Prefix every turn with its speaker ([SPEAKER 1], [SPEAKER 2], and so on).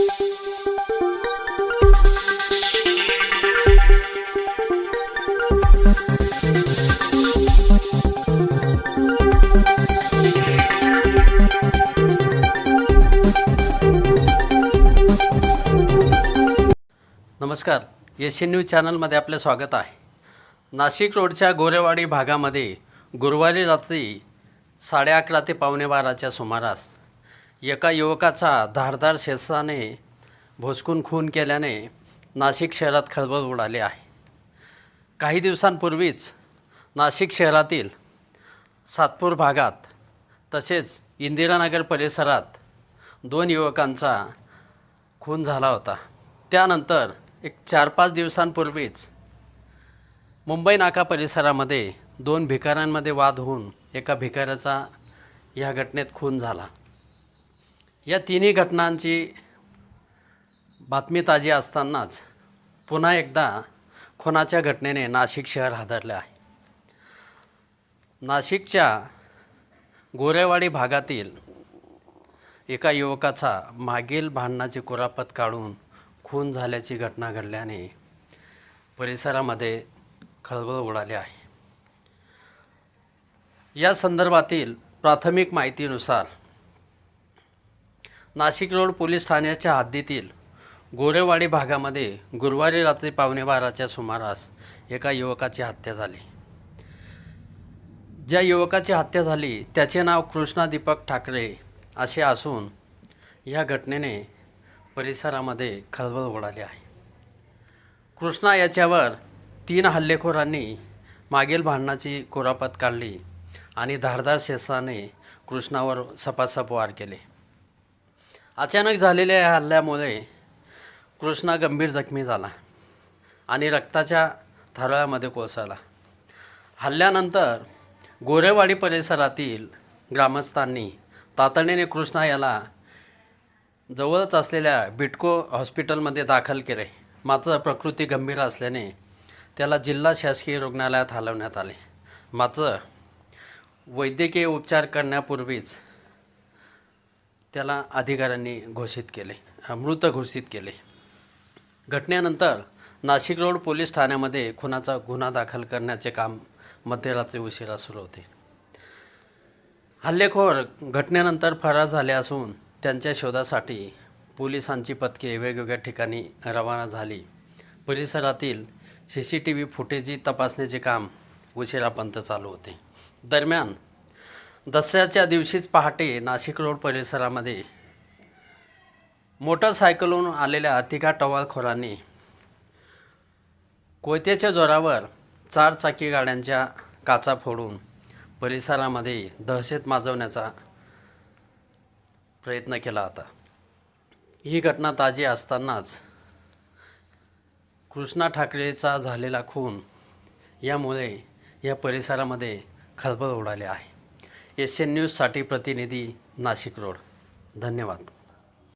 [SPEAKER 1] नमस्कार. Asian news चॅनलमध्ये आपले स्वागत आहे. नाशिक रोडच्या गोरेवाडी भागामध्ये गुरुवारी रात्री साडे अकरा ते पावणे बाराच्या सुमारास एका युवकाचा धारदार शेसाने भोसकून खून केल्याने नाशिक शहरात खळबळ उडाली आहे. काही दिवसांपूर्वीच नाशिक शहरातील सातपूर भागात तसेच इंदिरानगर परिसरात दोन युवकांचा खून झाला होता. त्यानंतर एक चार पाच दिवसांपूर्वीच मुंबई नाका परिसरामध्ये दोन भिकाऱ्यांमध्ये वाद होऊन एका भिकाऱ्याचा या घटनेत खून झाला. या तिन्ही घटनांची बातमी ताजी असतानाच पुन्हा एकदा खुनाच्या घटनेने नाशिक शहर हादरले आहे. नाशिकच्या गोरेवाडी भागातील एका युवकाचा मागील भांडणाची कुरापत काढून खून झाल्याची घटना घडल्याने परिसरामध्ये खळबळ उडाली आहे. या संदर्भातील प्राथमिक माहितीनुसार नाशिक रोड पोलीस ठाण्याच्या हद्दीतील गोरेवाडी भागामध्ये गुरुवारी रात्री पावणे बाराच्या सुमारास एका युवकाची हत्या झाली. ज्या युवकाची हत्या झाली त्याचे नाव कृष्णा दीपक ठाकरे असे असून या घटनेने परिसरामध्ये खळबळ उडाली आहे. कृष्णा याच्यावर तीन हल्लेखोरांनी मागील भांडणाची कुरापत काढली आणि धारदार शेसाने कृष्णावर सपासप वार केले. अचानक झालेल्या या हल्ल्यामुळे कृष्णा गंभीर जखमी झाला आणि रक्ताच्या थारोळ्यामध्ये कोसळला. हल्ल्यानंतर गोरेवाडी परिसरातील ग्रामस्थांनी तातडीने कृष्णा याला जवळच असलेल्या बिटको हॉस्पिटलमध्ये दाखल केले. मात्र प्रकृती गंभीर असल्याने त्याला जिल्हा शासकीय रुग्णालयात हलवण्यात आले. मात्र वैद्यकीय उपचार करण्यापूर्वीच त्याला अधिकाऱ्यांनी घोषित केले मृत घोषित केले. घटनेनंतर नाशिक रोड पोलीस ठाण्यामध्ये खुनाचा गुन्हा दाखल करण्याचे काम मध्यरात्री उशिरा सुरू होते. हल्लेखोर घटनेनंतर फरार झाले असून त्यांच्या शोधासाठी पोलिसांची पथके वेगवेगळ्या ठिकाणी रवाना झाली. परिसरातील सी सी टी व्ही फुटेजी तपासण्याचे काम उशिरापर्यंत चालू होते. दरम्यान दसऱ्याच्या दिवशीच पहाटे नाशिक रोड परिसरामध्ये मोटरसायकलहून आलेल्या अतिका टवाळखोरांनी कोयत्याच्या जोरावर चार चाकी गाड्यांच्या काचा फोडून परिसरामध्ये दहशत माजवण्याचा प्रयत्न केला होता. ही घटना ताजी असतानाच कृष्णा ठाकरेचा झालेला खून यामुळे या परिसरामध्ये खळबळ उडाली आहे. एशियन न्यूजसाठी प्रतिनिधी नाशिक रोड. धन्यवाद.